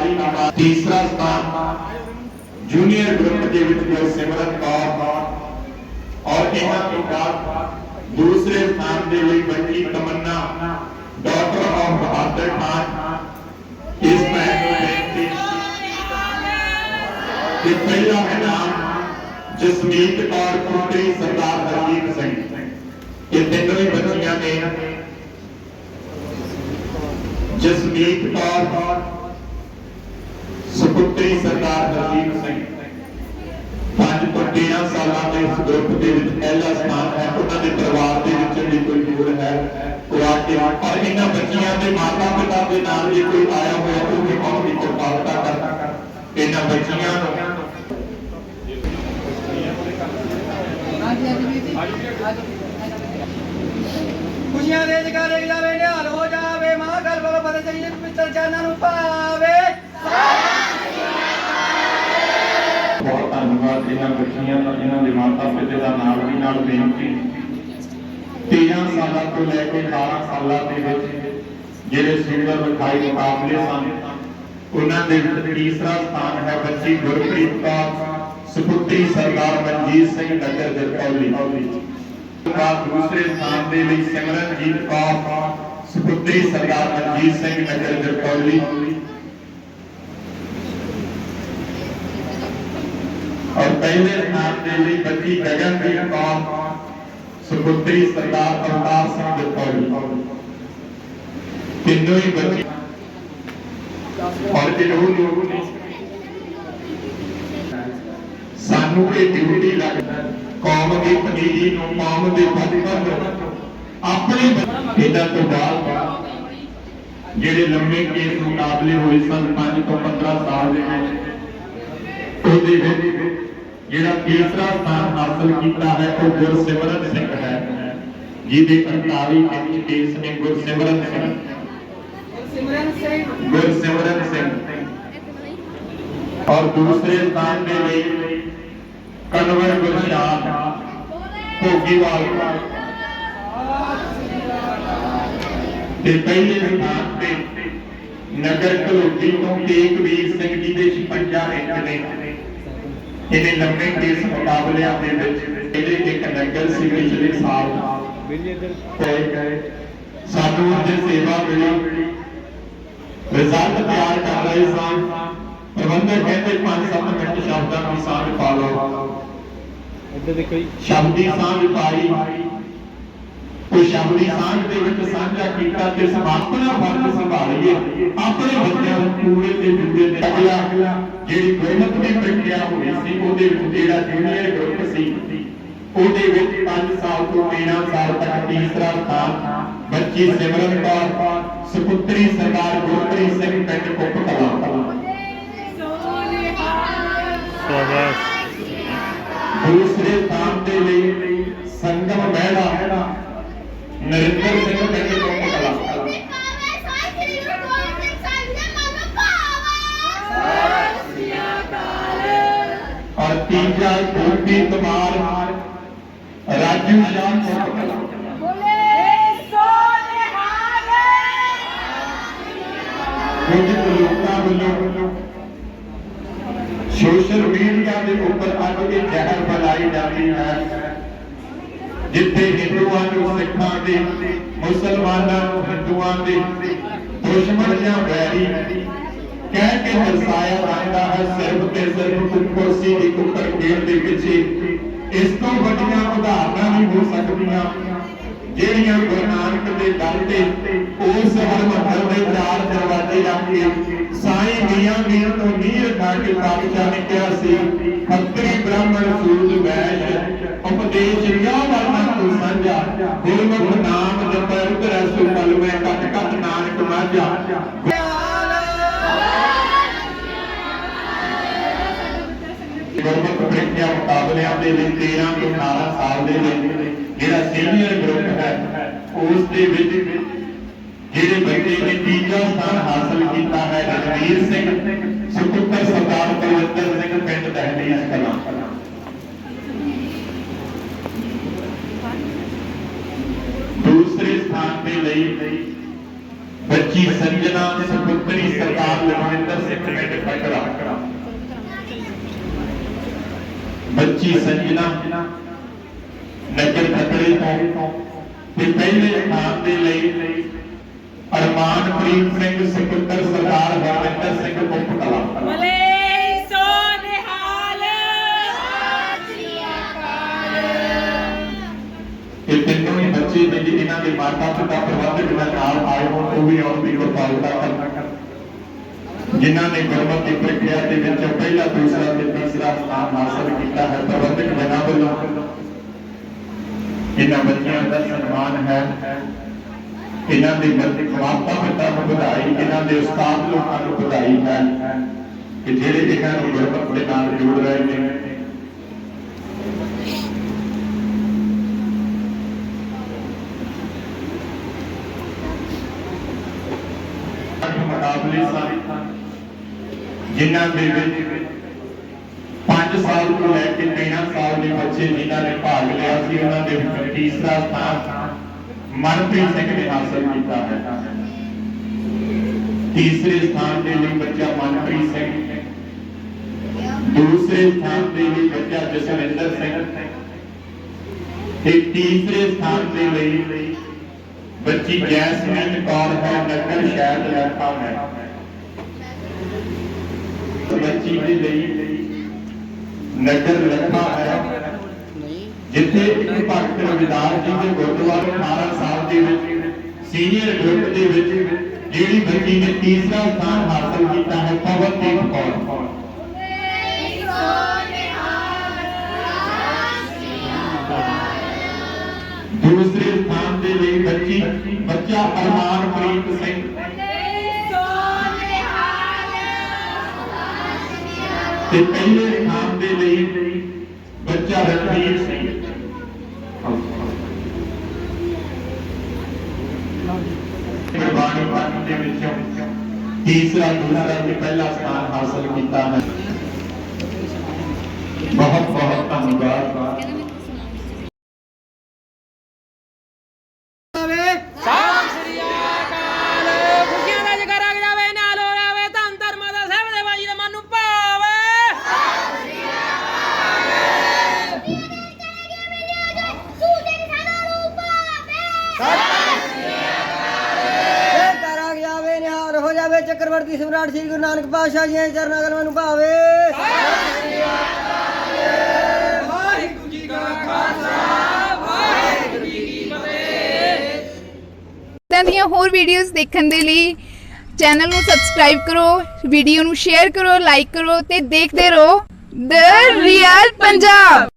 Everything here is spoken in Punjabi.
ਸਮੇਂ ਦੇ ਤਾਰੀ ਨਾਲ ਤੀਸਰਾ ਸਥਾਨ ਜੂਨੀਅਰ ਗਰੁੱਪ ਦੇ ਵਿੱਚ ਗੁਰਸਿਮਰਨ ਕੌਰ ਔਰ ਇਹਨਾਂ ਤੋਂ ਬਾਅਦ ਦੂਸਰੇ ਸਥਾਨ ਦੇ ਲਈ ਬੱਚੀ ਤਮੰਨਾ ਡਾਕਟਰ ਆਫ ਬਹਾਦਰ ਖਾਨ ਇਸ ਭੈਣ ਨੂੰ ਬੇਨਤੀ ਕਿ ਪਹਿਲਾ ਇਨਾਮ ਜਸਮੀਤ ਕੌਰ ਪੁੱਤਰੀ ਸਰਦਾਰ ਹਰਜੀਤ ਸਿੰਘ ਇਹ ਤਿੰਨੋਂ ਹੀ ਸਰਦਾਰ ਹਰਜੀਤ ਸਿੰਘ। ਪੰਜ ਤੋਂ 13 ਸਾਲਾਂ ਦੇ ਇਸ ਗਰੁੱਪ ਦੇ ਵਿੱਚ ਪਹਿਲਾ ਸਥਾਨ ਹੈ। ਉਹਨਾਂ ਦੇ ਪਰਿਵਾਰ ਦੇ ਵਿੱਚ ਵੀ ਕੋਈ ਦੂਰ ਹੈ। ਉਹ ਆ ਕੇ ਔਰ ਇਹਨਾਂ ਬੱਚੀਆਂ ਦੇ ਮਾਤਾ ਪਿਤਾ ਦੇ ਨਾਲ ਜੇ ਕੋਈ ਆਇਆ ਹੋਇਆ, ਉਹ ਵੀ ਬਹੁਤ ਹੀ ਕਿਰਪਾਲਤਾ ਕਰਦਾ ਇਹਨਾਂ ਬੱਚੀਆਂ ਨੂੰ। ਖੁਸ਼ੀਆਂ ਦੇ ਜਗਾਰੇ ਜਾਵੇ ਨਿਹਾਲ ਹੋ ਜਾਵੇ ਮਾਂ ਗਲ ਬਲ ਬਲ ਚਲੀ ਜਾਨਾਂ ਨੂੰ ਪਾਵੇ ਧੰਨਵਾਦ ਬੱਚੀਆਂ ਦਾ ਇਹਨਾਂ ਦੇ ਮਾਤਾ ਪਿਤਾ ਦਾ ਨਾਲ ਦੀ ਨਾਲ ਬੇਨਤੀ। 13 ਸਾਲਾਂ ਤੋਂ ਲੈ ਕੇ 18 ਸਾਲਾਂ ਦੇ ਵਿੱਚ ਜਿਹੜੇ ਸਿੰਗਰ ਵਿਖਾਈ ਮੁਕਾਬਲੇ ਸਨ, ਉਹਨਾਂ ਦੇ ਵਿੱਚ ਤੀਸਰਾ ਸਥਾਨ ਹੈ ਬੱਚੀ ਗੁਰਪ੍ਰੀਤ ਕੌਰ, ਸੁਪੁੱਤਰੀ ਸਰਦਾਰ ਮਨਜੀਤ ਸਿੰਘ ਨਗਰ ਜਰਕੌਲੀ ਬਾਅਦ ਦੂਸਰੇ ਸਥਾਨ ਦੇ ਲਈ ਸਿਮਰਨਜੀਤ ਕੌਰ, ਸੁਪੁੱਤਰੀ ਸਰਦਾਰ ਮਨਜੀਤ ਸਿੰਘ ਨਗਰ ਜਰਕੌਲੀ ਔਰ ਪਹਿਲੇ ਸਥਾਨ ਦੇ ਲਈ ਬੱਚੀ ਗਗਨਦੀਪ ਕੌਰ ਸੁਪੁੱਤਰੀ ਸਰਦਾਰ ਅਵਤਾਰ ਸਿੰਘ ਜਰਕੌਲੀ ਤਿੰਨੋਂ ਹੀ ਬੱਚੀ। ਔਰ ਇਹ ਸਾਨੂੰ ਇਹ ਡਿਊਟੀ ਲੱਗਦਾ ਕੌਮ ਦੀ ਪਨੀਰੀ ਨੂੰ ਕੌਮ ਦੇ ਬਦਤਰ ਆਪਣੇ ਬ- ਤੋਂ ਬਾਅਦ ਜਿਹੜੇ ਲੰਮੇ ਕੇਸ ਮੁਕਾਬਲੇ ਹੋਏ ਸਨ 5 ਤੋਂ 15 ਸਾਲ ਦੇ ਵਿੱਚ, ਉਹਦੇ ਵਿੱਚ ਜਿਹੜਾ ਤੀਸਰਾ ਸਥਾਨ ਹਾਸਲ ਕੀਤਾ ਹੈ ਉਹ ਗੁਰਸਿਮਰਨ ਸਿੰਘ ਹੈ। ਜਿਹਦੇ 48 ਵਿੱਚ ਕੇਸ ਨੇ ਗੁਰਸਿਮਰਨ ਸਿੰਘ। ਸਿਮਰਨ ਸਿੰਘ। ਗੁਰਸਿਮਰਨ ਸਿੰਘ। ਔਰ ਦੂਸਰੇ ਸਥਾਨ ਦੇ ਲਈ ਕਨਵਰ ਗੁਰਸ਼ਾਨ ਭੋਗੀਵਾਲ। ਤੇ ਪਹਿਲੇ ਸਥਾਨ ਤੇ ਨਗਰ ਕਲੋਟੀ ਤੋਂ ਤੇਗਵੀਰ ਸਿੰਘ ਜੀ ਦੇ 56 ਰੈਂਕ ਨੇ। ਇਹਨੇ ਲੰਮੇ ਕੇਸ ਮੁਕਾਬਲਿਆਂ ਦੇ ਵਿੱਚ ਇਹਦੇ ਇੱਕ ਨਗਰ ਸੀ ਪਿਛਲੇ ਸਾਲ ਤੇ ਸਾਨੂੰ ਅੱਜ ਸੇਵਾ ਮਿਲੀ। ਰਿਜ਼ਲਟ ਤਿਆਰ ਕਰ ਰਹੇ ਸਾਂ। ਪ੍ਰਬੰਧਕ ਕਹਿੰਦੇ 5-7 ਮਿੰਟ ਸ਼ਬਦਾਂ ਦੀ ਸਾਂਝ ਪਾ ਲਓ। ਇੱਧਰ ਦੇਖੋ ਜੀ। ਸ਼ਬਦੀ ਸਾਂਝ ਪਾਈ। ਉਹ ਸਾਂਝ ਦੇ ਵਿੱਚ ਸਾਂਝਾ ਕੀਤਾ ਤੇ ਆਪਣਾ ਫਰਜ਼ ਸੰਭਾਲੀਏ। ਆਪਣੇ ਬੱਚਿਆਂ ਨੂੰ ਪੂਰੇ ਤੇ ਦੂਜੇ ਦੇ ਅਗਲਾ, ਜਿਹੜੀ ਗੋਮਤ ਦੀ ਪ੍ਰਕਿਰਿਆ ਹੋਈ ਸੀ, ਉਹਦੇ ਵਿੱਚ ਜਿਹੜਾ ਜੂਨੀਅਰ ਗਰੁੱਪ ਸੀ, ਉਹਦੇ ਵਿੱਚ 5 ਸਾਲ ਤੋਂ 13 ਸਾਲ ਤੱਕ ਤੀਸਰਾ ਸਥਾਨ, ਬੱਚੀ ਸਿਮਰਨ ਕੌਰ, ਸੁਪੁੱਤਰੀ ਸਰਦਾਰ ਗੁਰਪ੍ਰੀਤ ਸਿੰਘ, ਪਿੰਡ ਕੁੱਪ ਕਲਾਂ ਸ਼ਾਬਾਸ਼ ਦੂਸਰੇ ਸਥਾਨ ਦੇ ਲਈ ਸੰਗਮ ਮਹਿਲਾ ਨਰਿੰਦਰ ਸਿੰਘ ਪਿੰਡ ਕੁੱਪ ਕਲਾਂ ਔਰ ਤੀਜਾ ਗੋਪੀ ਕੁਮਾਰ ਰਾਜੂ ਸ਼ਾਮ ਕੁੱਪ ਕਲਾਂ ਕੁਝ ਕੁ ਲੋਕਾਂ ਵੱਲੋਂ ਸੋਸ਼ਲ ਮੀਡੀਆ ਦੇ ਉੱਪਰ ਅੱਜ ਇਹ ਜ਼ਹਿਰ ਫੈਲਾਈ ਜਾਂਦੀ ਹੈ ਜਿੱਥੇ ਹਿੰਦੂਆਂ ਨੂੰ, ਸਿੱਖਾਂ ਦੇ, ਮੁਸਲਮਾਨਾਂ ਨੂੰ, ਹਿੰਦੂਆਂ ਦੇ ਦੁਸ਼ਮਣ ਜਾਂ ਵੈਰੀ ਕਹਿ ਕੇ ਦਰਸਾਇਆ ਜਾਂਦਾ ਹੈ, ਸਿਰਫ ਤੇ ਸਿਰਫ ਕੁਰਸੀ ਦੀ ਕੁੱਕਰ ਖੇਡ ਦੇ ਪਿੱਛੇ। ਇਸ ਤੋਂ ਵੱਡੀਆਂ ਉਦਾਹਰਨਾਂ ਨਹੀਂ ਹੋ ਸਕਦੀਆਂ, ਜਿਹੜੀਆਂ ਗੁਰੂ ਨਾਨਕ ਦੇ ਦਰ ਤੇ ਉਸ ਹਰਮੰਦਰ ਦੇ ਚਾਰ ਦਰਵਾਜ਼ੇ ਰੱਖ ਕੇ ਸਾਈਂ ਮੀਆਂ ਮੀਆਂ ਤੋਂ ਨੀਂਹ ਰਖਾ ਕੇ ਪਾਤਸ਼ਾਹ ਨੇ ਕਿਹਾ ਸੀ ਖੱਤਰੀ ਬ੍ਰਾਹਮਣ ਸੂਦ ਵੈਸ਼ ਉਪਦੇਸ਼ ਲਿਆ ਵਰਨਾ ਤੂੰ ਸਾਂਝਾ ਗੁਰਮੁਖ ਨਾਮ ਜਪੈ ਉਤਰੈ ਸੋ ਕਲ ਮੈਂ ਘਟ ਘਟ ਨਾਨਕ ਮਾਝਾ ਗੁਰਮੁਖ ਪ੍ਰੀਖਿਆ ਮੁਕਾਬਲਿਆਂ ਦੇ ਲਈ 13 ਤੋਂ 18 ਸਾਲ ਦੇ ਲਈ ਜਿਹੜਾ ਸੀਨੀਅਰ ਗਰੁੱਪ ਹੈ ਉਸ ਦੇ ਵਿੱਚ ਜਿਹੜੇ ਬੱਚੇ ਨੇ ਤੀਜਾ ਸਥਾਨ ਹਾਸਲ ਕੀਤਾ ਹੈ ਰਣਵੀਰ ਸਿੰਘ ਸੁਪੁੱਤਰ ਸਰਦਾਰ ਬਲਵਿੰਦਰ ਸਿੰਘ ਪਿੰਡ ਦਹਲੀਆਂ ਕਲਾਂ ਦੂਸਰੇ ਸਥਾਨ ਦੇ ਲਈ ਬੱਚੀ ਸੰਜਨਾ ਸੁਪੁੱਤਰੀ ਸਰਦਾਰ ਲਖਵਿੰਦਰ ਸਿੰਘ ਪਿੰਡ ਫਕਰਾ ਬੱਚੀ ਸੰਜਨਾ ਨਗਰ ਖਤਰੇ ਤੋਂ ਤੇ ਪਹਿਲੇ ਸਥਾਨ ਦੇ ਲਈ ਅਰਮਾਨਪ੍ਰੀਤ ਸਿੰਘ ਸੁਪੁੱਤਰ ਸਰਦਾਰ ਹਰਵਿੰਦਰ ਸਿੰਘ ਮੁੱਖ ਕਲਾ। ਦੇ ਮਾਤਾ ਪਿਤਾ ਪ੍ਰਬੰਧਕ ਦੇ ਨਾਲ ਆਏ ਹੋਣ, ਉਹ ਵੀ ਆਉਣ ਦੀ ਕਿਰਪਾਲਤਾ ਕਰਨ ਜਿਨ੍ਹਾਂ ਨੇ ਗੁਰਮਤਿ ਪ੍ਰਕਿਰਿਆ ਦੇ ਵਿੱਚ ਪਹਿਲਾ ਦੂਸਰਾ ਤੇ ਤੀਸਰਾ ਸਥਾਨ ਹਾਸਲ ਕੀਤਾ ਹੈ, ਪ੍ਰਬੰਧਕ ਜਨਾਂ ਵੱਲੋਂ। ਇਹਨਾਂ ਬੱਚਿਆਂ ਦਾ ਸਨਮਾਨ ਹੈ, ਇਹਨਾਂ ਦੇ ਮਾਤਾ ਪਿਤਾ ਨੂੰ ਵਧਾਈ, ਇਹਨਾਂ ਦੇ ਉਸਤਾਦ ਲੋਕਾਂ ਨੂੰ ਵਧਾਈ ਹੈ। ਕਿ ਜਿਹੜੇ ਇਹਨਾਂ ਨੂੰ ਗੁਰਮਤਿ ਦੇ ਨਾਲ ਜੋੜ ਰਹੇ ਨੇ ਮੁਕਾਬਲੇ ਸਨ ਜਿਨ੍ਹਾਂ ਦੇ ਵਿੱਚ 5 ਸਾਲ ਤੋਂ ਲੈ ਕੇ 13 ਸਾਲ ਦੇ ਬੱਚੇ ਜਿਨ੍ਹਾਂ ਨੇ ਭਾਗ ਲਿਆ ਸੀ, ਉਹਨਾਂ ਦੇ ਵਿੱਚ ਤੀਸਰਾ ਸਥਾਨ ਮਨਪ੍ਰੀਤ ਸਿੰਘ ਨੇ ਹਾਸਲ ਕੀਤਾ ਹੈ। ਤੀਸਰੇ ਸਥਾਨ ਦੇ ਲਈ ਬੱਚਾ ਮਨਪ੍ਰੀਤ ਸਿੰਘ। ਦੂਸਰੇ ਸਥਾਨ ਦੇ ਲਈ ਬੱਚਾ ਜਸਵਿੰਦਰ ਸਿੰਘ। ਤੇ ਤੀਸਰੇ ਸਥਾਨ ਦੇ ਲਈ ਬੱਚੀ ਜੈਸਮੀਨ ਕੌਰ ਹੈ, ਨਗਰ ਸ਼ਹਿਰ ਲੜਕਾ ਹੈ। ਬੱਚੀ ਦੇ ਲਈ ਨਗਰ ਲੜਕਾ ਹੈ। ਜਿੱਥੇ ਇੱਕ ਭਗਤ ਰਵਿਦਾਸ ਜੀ ਦੇ ਗੁਰਦੁਆਰੇ 18 ਸਾਲ ਦੇ ਵਿੱਚ ਸੀਨੀਅਰ ਗਰੁੱਪ ਦੇ ਵਿੱਚ ਜਿਹੜੀ ਬੱਚੀ ਨੇ ਤੀਸਰਾ ਸਥਾਨ ਹਾਸਲ ਕੀਤਾ ਹੈ ਪਵਨਦੀਪ ਕੌਰ। ਦੂਸਰੇ ਸਥਾਨ ਦੇ ਲਈ ਬੱਚੀ ਬੱਚਾ ਅਰਮਾਨਪ੍ਰੀਤ ਬੱਚਾ ਸਿੰਘ। ਗੁਰਬਾਣੀ ਪਾਠ ਦੇ ਵਿੱਚੋਂ ਤੀਸਰਾ ਦੂਸਰਾ ਤੇ ਪਹਿਲਾ ਸਥਾਨ ਹਾਸਲ ਕੀਤਾ ਹੈ। ਬਹੁਤ ਬਹੁਤ ਧੰਨਵਾਦ। ਸਮਰਾਟ ਸ੍ਰੀ ਗੁਰੂ ਨਾਨਕ ਪਾਤਸ਼ਾਹ ਜੀ ਦੇ ਚਰਨਾਂ ਕਲਮਾਂ ਨੂੰ ਭਾਵੇ। ਵਾਹਿਗੁਰੂ ਜੀ ਕਾ ਖਾਲਸਾ ਵਾਹਿਗੁਰੂ ਜੀ ਕੀ ਫਤਿਹ। ਇਦਾਂ ਦੀਆਂ ਹੋਰ ਵੀਡੀਓਜ਼ ਦੇਖਣ ਦੇ ਲਈ ਚੈਨਲ ਨੂੰ ਸਬਸਕ੍ਰਾਈਬ ਕਰੋ ਵੀਡੀਓ ਨੂੰ ਸ਼ੇਅਰ ਕਰੋ ਲਾਈਕ ਕਰੋ ਤੇ ਦੇਖਦੇ ਰਹੋ। ਦ ਰੀਅਲ ਪੰਜਾਬ